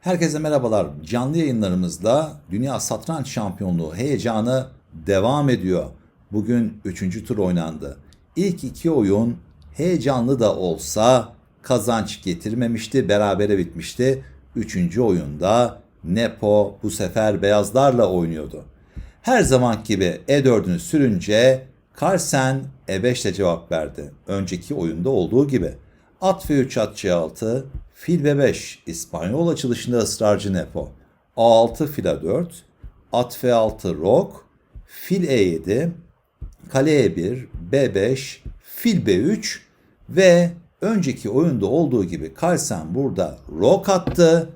Herkese merhabalar. Canlı yayınlarımızda Dünya Satranç Şampiyonluğu heyecanı devam ediyor. Bugün 3. tur oynandı. İlk iki oyun heyecanlı da olsa kazanç getirmemişti, berabere bitmişti. Üçüncü oyunda Nepo bu sefer beyazlarla oynuyordu. Her zaman gibi E4'ünü sürünce Carlsen E5 ile cevap verdi. Önceki oyunda olduğu gibi. At F3 at C6, fil B5 İspanyol açılışında ısrarcı Nepo. A6 fil A4, at F6 rok, fil E7, kale E1, B5, fil B3 ve önceki oyunda olduğu gibi Carlsen burada rok attı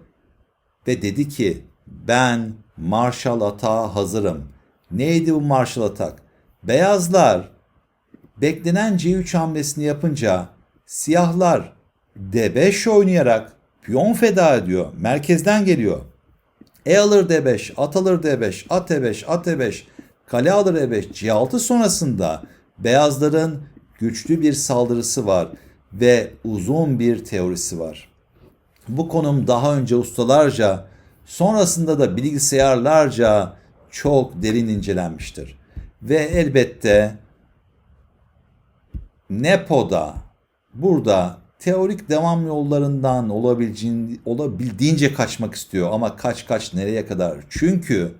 ve dedi ki ben Marshall atağa hazırım. Neydi bu Marshall atak? Beyazlar beklenen C3 hamlesini yapınca siyahlar D5 oynayarak piyon feda ediyor. Merkezden geliyor. E alır D5, at alır D5, at E5, at E5, kale alır E5, C6 sonrasında beyazların güçlü bir saldırısı var ve uzun bir teorisi var. Bu konum daha önce ustalarca, sonrasında da bilgisayarlarca çok derin incelenmiştir. Ve elbette Nepo'da burada teorik devam yollarından olabildiğince, olabildiğince kaçmak istiyor ama kaç kaç nereye kadar? Çünkü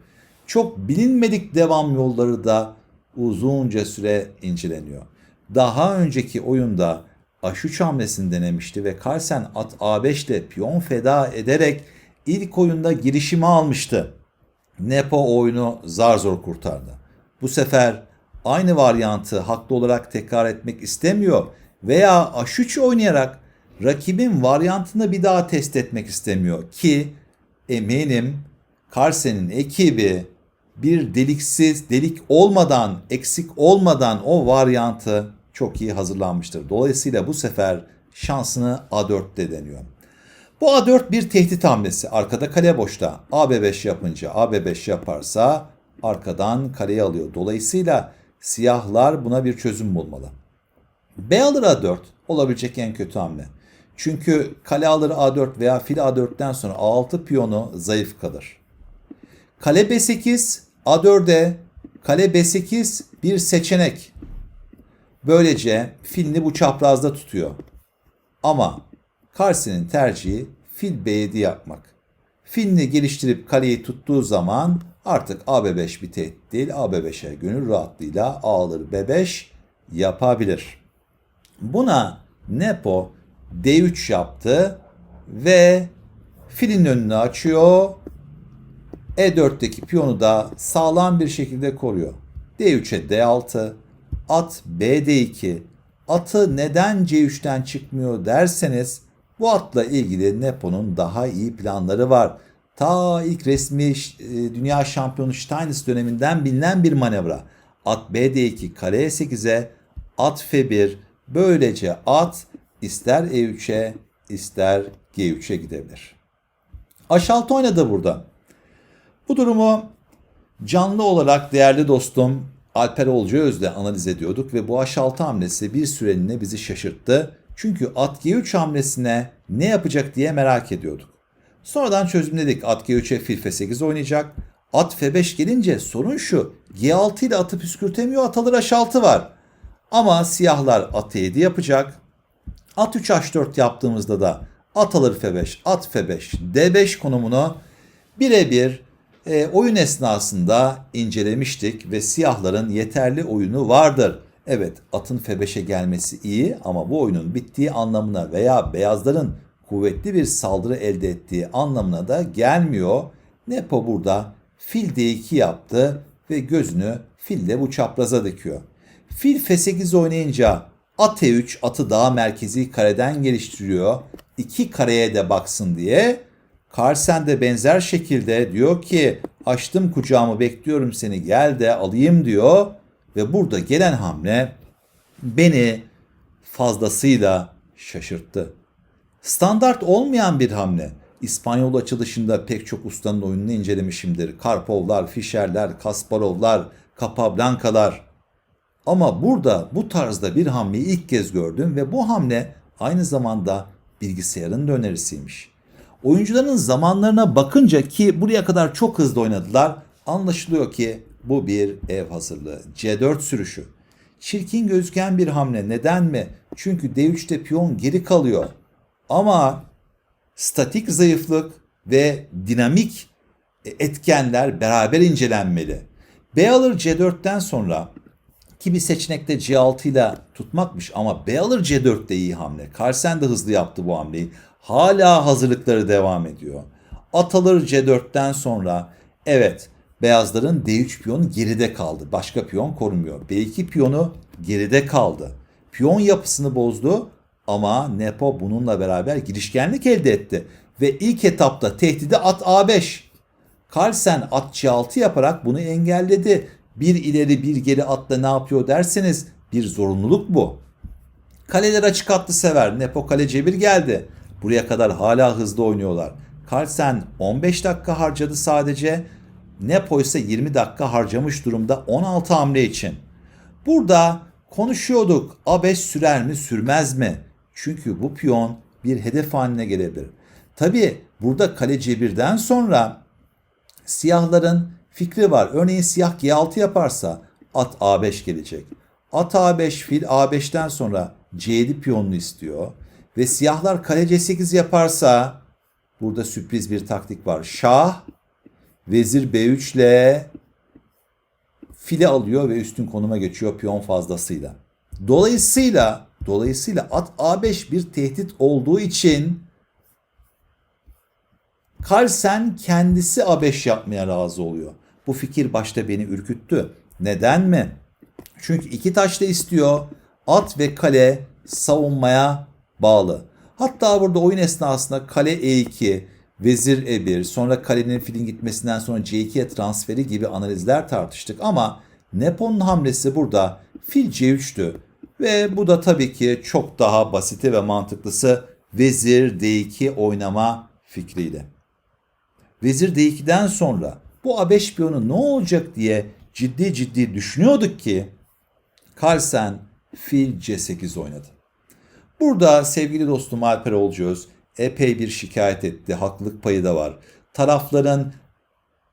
çok bilinmedik devam yolları da uzunca süre inceleniyor. Daha önceki oyunda H3 hamlesini denemişti ve Carlsen at A5 ile piyon feda ederek ilk oyunda girişimi almıştı. Nepo oyunu zar zor kurtardı. Bu sefer aynı varyantı haklı olarak tekrar etmek istemiyor veya H3 oynayarak rakibin varyantını bir daha test etmek istemiyor ki eminim Carlsen'in ekibi bir deliksiz, delik olmadan, eksik olmadan o varyantı çok iyi hazırlanmıştır. Dolayısıyla bu sefer şansını A4'te deniyor. Bu A4 bir tehdit hamlesi. Arkada kale boşta. AB5 yapınca AB5 yaparsa arkadan kaleyi alıyor. Dolayısıyla siyahlar buna bir çözüm bulmalı. B alır A4 olabilecek en kötü hamle. Çünkü kale alır A4 veya fil A4'ten sonra A6 piyonu zayıf kalır. Kale B8, A4'e kale B8 bir seçenek. Böylece filini bu çaprazda tutuyor. Ama Carlsen'in tercihi fil B7 yapmak. Filini geliştirip kaleyi tuttuğu zaman artık AB5 bir tehdit değil. AB5'e gönül rahatlığıyla A alır B5 yapabilir. Buna Nepo D3 yaptı ve filin önünü açıyor. E4'teki piyonu da sağlam bir şekilde koruyor. D3'e D6, at BD2, atı neden C3'ten çıkmıyor derseniz bu atla ilgili Nepo'nun daha iyi planları var. Ta ilk resmi e, dünya şampiyonu Steinitz döneminden bilinen bir manevra. At BD2 kale E8'e, at F1 böylece at ister E3'e ister G3'e gidebilir. H6 oynadı burada. Bu durumu canlı olarak değerli dostum Alper Olcu Öz'le analiz ediyorduk ve bu H6 hamlesi bir süreliğine bizi şaşırttı. Çünkü at G3 hamlesine ne yapacak diye merak ediyorduk. Sonradan çözümledik. At G3'e fil F8 oynayacak. At F5 gelince sorun şu. G6 ile atı püskürtemiyor. At alır H6 var. Ama siyahlar at E7 yapacak. At 3 H4 yaptığımızda da at alır F5, at F5, D5 konumunu birebir e, oyun esnasında incelemiştik ve siyahların yeterli oyunu vardır. Evet atın F5'e gelmesi iyi ama bu oyunun bittiği anlamına veya beyazların kuvvetli bir saldırı elde ettiği anlamına da gelmiyor. Nepo burada fil D2 yaptı ve gözünü fille bu çapraza dikiyor. Fil F8 oynayınca at E3 atı daha merkezi kareden geliştiriyor. İki kareye de baksın diye Carlsen de benzer şekilde diyor ki açtım kucağımı bekliyorum seni gel de alayım diyor. Ve burada gelen hamle beni fazlasıyla şaşırttı. Standart olmayan bir hamle. İspanyol açılışında pek çok ustanın oyununu incelemişimdir. Karpovlar, Fischerler, Kasparovlar, Capablancalar. Ama burada bu tarzda bir hamleyi ilk kez gördüm ve bu hamle aynı zamanda bilgisayarın da önerisiymiş. Oyuncuların zamanlarına bakınca ki buraya kadar çok hızlı oynadılar. Anlaşılıyor ki bu bir ev hazırlığı. C4 sürüşü. Çirkin gözüken bir hamle. Neden mi? Çünkü D3'te piyon geri kalıyor. Ama statik zayıflık ve dinamik etkenler beraber incelenmeli. B alır C4'ten sonra ki bir seçenekte C6 ile tutmakmış ama B alır C4'te iyi hamle. Carlsen de hızlı yaptı bu hamleyi. Hala hazırlıkları devam ediyor. At alır C4'ten sonra evet beyazların D3 piyonu geride kaldı. Başka piyon korumuyor. B2 piyonu geride kaldı. Piyon yapısını bozdu ama Nepo bununla beraber girişkenlik elde etti. Ve ilk etapta tehdidi at A5. Carlsen at C6 yaparak bunu engelledi. Bir ileri bir geri atla ne yapıyor derseniz bir zorunluluk bu. Kaleler açık attı sever. Nepo kale C1 geldi. Buraya kadar hala hızlı oynuyorlar. Carlsen 15 dakika harcadı sadece. Nepo ise 20 dakika harcamış durumda 16 hamle için. Burada konuşuyorduk A5 sürer mi sürmez mi? Çünkü bu piyon bir hedef haline gelebilir. Tabi burada kale C1'den sonra siyahların fikri var. Örneğin siyah G6 yaparsa at A5 gelecek. At A5 fil A5'ten sonra C7 piyonunu istiyor. Ve siyahlar kale C8 yaparsa burada sürpriz bir taktik var. Şah vezir B3 ile fili alıyor ve üstün konuma geçiyor piyon fazlasıyla. Dolayısıyla dolayısıyla at A5 bir tehdit olduğu için Carlsen kendisi A5 yapmaya razı oluyor. Bu fikir başta beni ürküttü. Neden mi? Çünkü iki taş da istiyor. At ve kale savunmaya bağlı. Hatta burada oyun esnasında kale E2, vezir E1, sonra kalenin filin gitmesinden sonra C2'ye transferi gibi analizler tartıştık ama Nepo'nun hamlesi burada fil C3'tü. Ve bu da tabii ki çok daha basiti ve mantıklısı vezir D2 oynama fikriyle. Vezir D2'den sonra bu A5 piyonu ne olacak diye ciddi ciddi düşünüyorduk ki Carlsen fil C8 oynadı. Burada sevgili dostum Alper Olcöz epey bir şikayet etti. Haklılık payı da var. Tarafların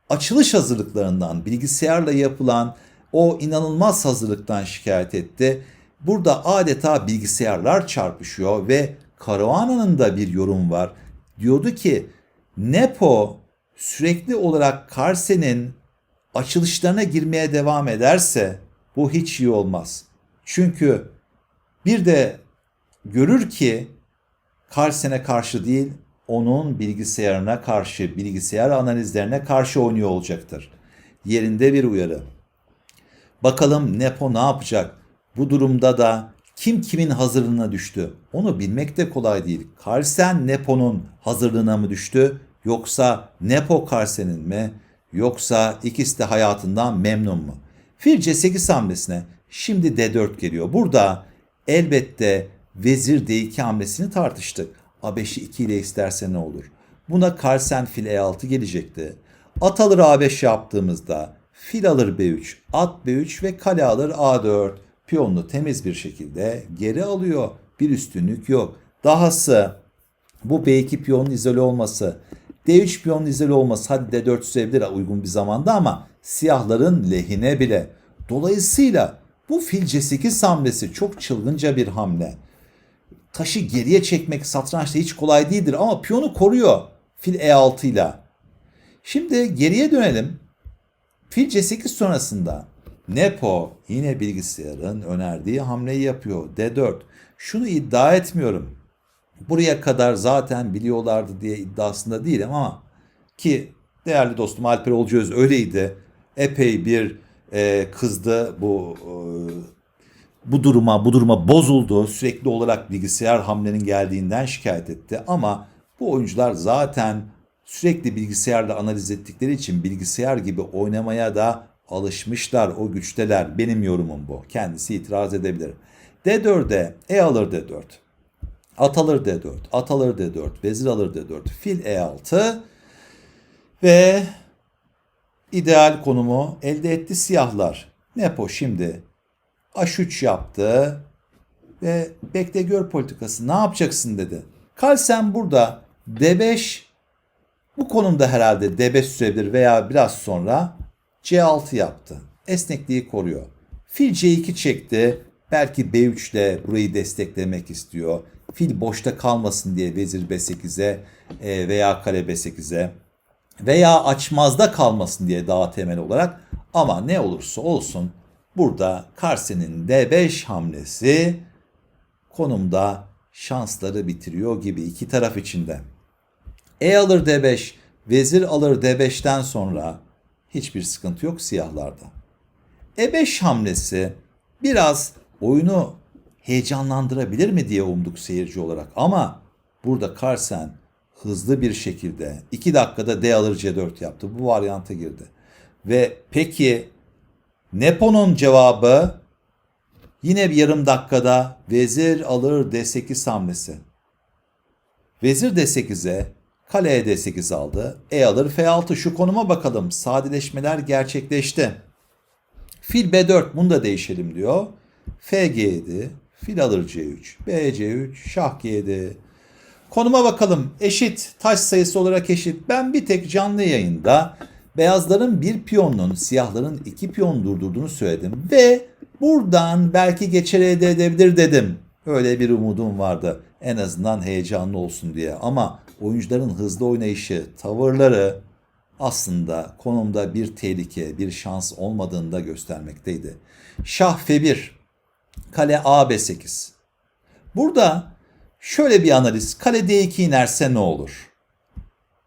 açılış hazırlıklarından, bilgisayarla yapılan o inanılmaz hazırlıktan şikayet etti. Burada adeta bilgisayarlar çarpışıyor ve Caruana'nın da bir yorum var. Diyordu ki Nepo sürekli olarak Carlsen'in açılışlarına girmeye devam ederse bu hiç iyi olmaz. Çünkü bir de görür ki Carlsen'e karşı değil, onun bilgisayarına karşı, bilgisayar analizlerine karşı oynuyor olacaktır. Yerinde bir uyarı. Bakalım Nepo ne yapacak? Bu durumda da kim kimin hazırlığına düştü? Onu bilmek de kolay değil. Carlsen Nepo'nun hazırlığına mı düştü? Yoksa Nepo Carlsen'in mi? Yoksa ikisi de hayatından memnun mu? Fil C8 hamlesine şimdi D4 geliyor. Burada elbette vezir D2 hamlesini tartıştık. A5'i 2 ile isterse ne olur? Buna Carlsen fil E6 gelecekti. At alır A5 yaptığımızda fil alır B3, at B3 ve kale alır A4. Piyonunu temiz bir şekilde geri alıyor. Bir üstünlük yok. Dahası bu B2 piyonun izole olması, D3 piyonun izole olması hadi D4 sürebilir uygun bir zamanda ama siyahların lehine bile. Dolayısıyla bu fil C8 hamlesi çok çılgınca bir hamle. Taşı geriye çekmek satrançta hiç kolay değildir ama piyonu koruyor fil E6 ile. Şimdi geriye dönelim. Fil C8 sonrasında Nepo yine bilgisayarın önerdiği hamleyi yapıyor. D4. Şunu iddia etmiyorum. Buraya kadar zaten biliyorlardı diye iddiasında değilim ama ki değerli dostum Alper Olcöz öyleydi. Epey bir e, kızdı bu e, bu duruma bu duruma bozuldu. Sürekli olarak bilgisayar hamlenin geldiğinden şikayet etti ama bu oyuncular zaten sürekli bilgisayarla analiz ettikleri için bilgisayar gibi oynamaya da alışmışlar, o güçteler. Benim yorumum bu. Kendisi itiraz edebilir. D4'e E alır D4. At alır D4, at alır D4, vezir alır D4, fil E6 ve ideal konumu elde etti siyahlar. Nepo şimdi H3 yaptı ve bekle gör politikası ne yapacaksın dedi. Carlsen burada D5 Bu konumda herhalde D5 sürebilir veya biraz sonra C6 yaptı. Esnekliği koruyor. Fil C2 çekti. Belki B3 ile burayı desteklemek istiyor. Fil boşta kalmasın diye vezir B8'e e, veya kale B8'e veya açmazda kalmasın diye daha temel olarak ama ne olursa olsun burada Karsen'in D5 hamlesi konumda şansları bitiriyor gibi iki taraf içinde. E alır D5, vezir alır D5'ten sonra hiçbir sıkıntı yok siyahlarda. E5 hamlesi biraz oyunu heyecanlandırabilir mi diye umduk seyirci olarak ama burada Carlsen hızlı bir şekilde 2 dakikada D alır C4 yaptı. Bu varyanta girdi. Ve peki Nepo'nun cevabı yine bir yarım dakikada vezir alır D8 hamlesi. Vezir D8'e kale E D8 aldı. E alır F6 şu konuma bakalım. Sadeleşmeler gerçekleşti. Fil B4 bunu da değişelim diyor. F G7, fil alır C3, B C3, şah G7. Konuma bakalım. Eşit, taş sayısı olarak eşit. Ben bir tek canlı yayında beyazların bir piyonun siyahların iki piyon durdurduğunu söyledim. Ve buradan belki geçer elde edebilir dedim. Öyle bir umudum vardı. En azından heyecanlı olsun diye. Ama oyuncuların hızlı oynayışı, tavırları aslında konumda bir tehlike, bir şans olmadığını da göstermekteydi. Şah F1, kale A B8. Burada şöyle bir analiz. Kale D2 inerse ne olur?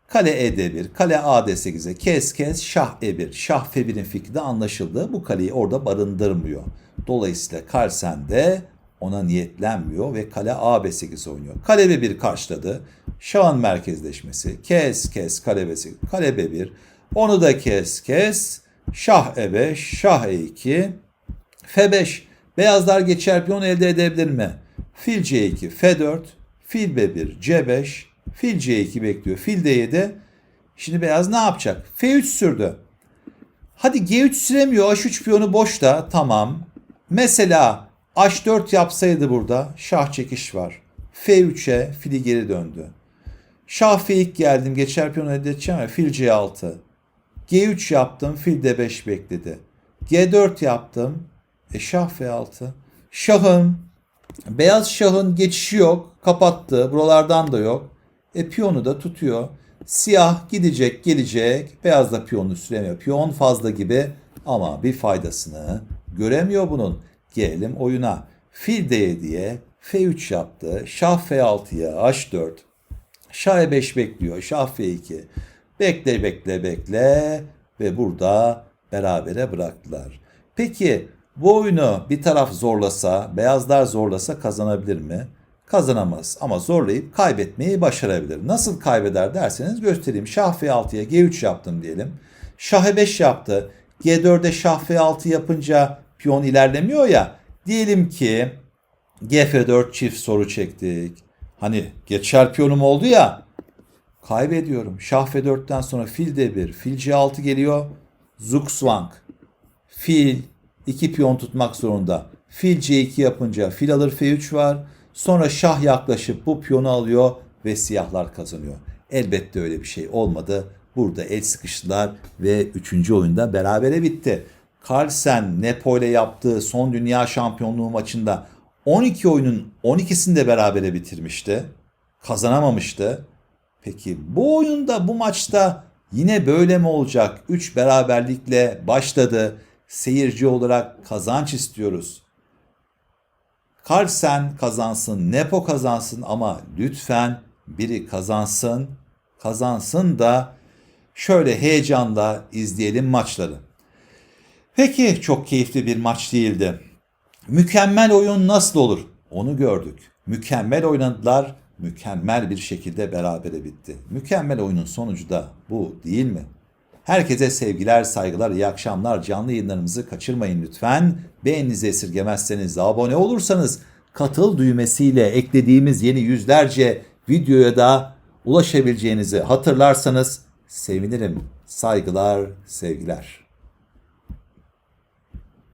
Kale E D1, kale A D8'e kes kes şah E1. Şah F1'in fikri de anlaşıldı. Bu kaleyi orada barındırmıyor. Dolayısıyla Carlsen de ona niyetlenmiyor ve kale A B8 oynuyor. Kale B1 karşıladı. Şahın merkezleşmesi. Kes kes kale B8. Kale B1. Onu da kes kes. Şah E5, şah E2. F5. Beyazlar geçer piyon elde edebilir mi? Fil C2, F4, fil B1, C5, fil C2 bekliyor. Fil D7. Şimdi beyaz ne yapacak? F3 sürdü. Hadi G3 süremiyor. H3 piyonu boşta. Tamam. Mesela H4 yapsaydı burada şah çekiş var. F3'e fili geri döndü. Şah F2 geldim. Geçer piyonu elde edeceğim ya. Fil C6. G3 yaptım. Fil D5 bekledi. G4 yaptım. E şah F6. Şahın beyaz şahın geçişi yok. Kapattı. Buralardan da yok. E piyonu da tutuyor. Siyah gidecek gelecek. Beyaz da piyonu süremiyor. Piyon fazla gibi ama bir faydasını göremiyor bunun. Gelelim oyuna. Fil D7'ye F3 yaptı. Şah F6'ya H4. Şah E5 bekliyor. Şah F2. Bekle bekle bekle ve burada berabere bıraktılar. Peki bu oyunu bir taraf zorlasa, beyazlar zorlasa kazanabilir mi? Kazanamaz ama zorlayıp kaybetmeyi başarabilir. Nasıl kaybeder derseniz göstereyim. Şah F6'ya G3 yaptım diyelim. Şah E5 yaptı. G4'e Şah F6 yapınca piyon ilerlemiyor ya. Diyelim ki GF4 çift soru çektik. Hani geçer piyonum oldu ya. Kaybediyorum. Şah F4'ten sonra fil D1, fil C6 geliyor. Zugzwang. Fil iki piyon tutmak zorunda. Fil C2 yapınca fil alır F3 var. Sonra şah yaklaşıp bu piyonu alıyor ve siyahlar kazanıyor. Elbette öyle bir şey olmadı. Burada el sıkıştılar ve 3. oyunda berabere bitti. Carlsen Nepo yaptığı son dünya şampiyonluğu maçında 12 oyunun 12'sini de berabere bitirmişti. Kazanamamıştı. Peki bu oyunda bu maçta yine böyle mi olacak? 3 beraberlikle başladı. Seyirci olarak kazanç istiyoruz. Carlsen kazansın, Nepo kazansın ama lütfen biri kazansın. Kazansın da şöyle heyecanla izleyelim maçları. Peki çok keyifli bir maç değildi. Mükemmel oyun nasıl olur? Onu gördük. Mükemmel oynadılar, mükemmel bir şekilde berabere bitti. Mükemmel oyunun sonucu da bu değil mi? Herkese sevgiler, saygılar, iyi akşamlar. Canlı yayınlarımızı kaçırmayın lütfen. Beğeninizi esirgemezseniz, abone olursanız katıl düğmesiyle eklediğimiz yeni yüzlerce videoya da ulaşabileceğinizi hatırlarsanız sevinirim. Saygılar, sevgiler.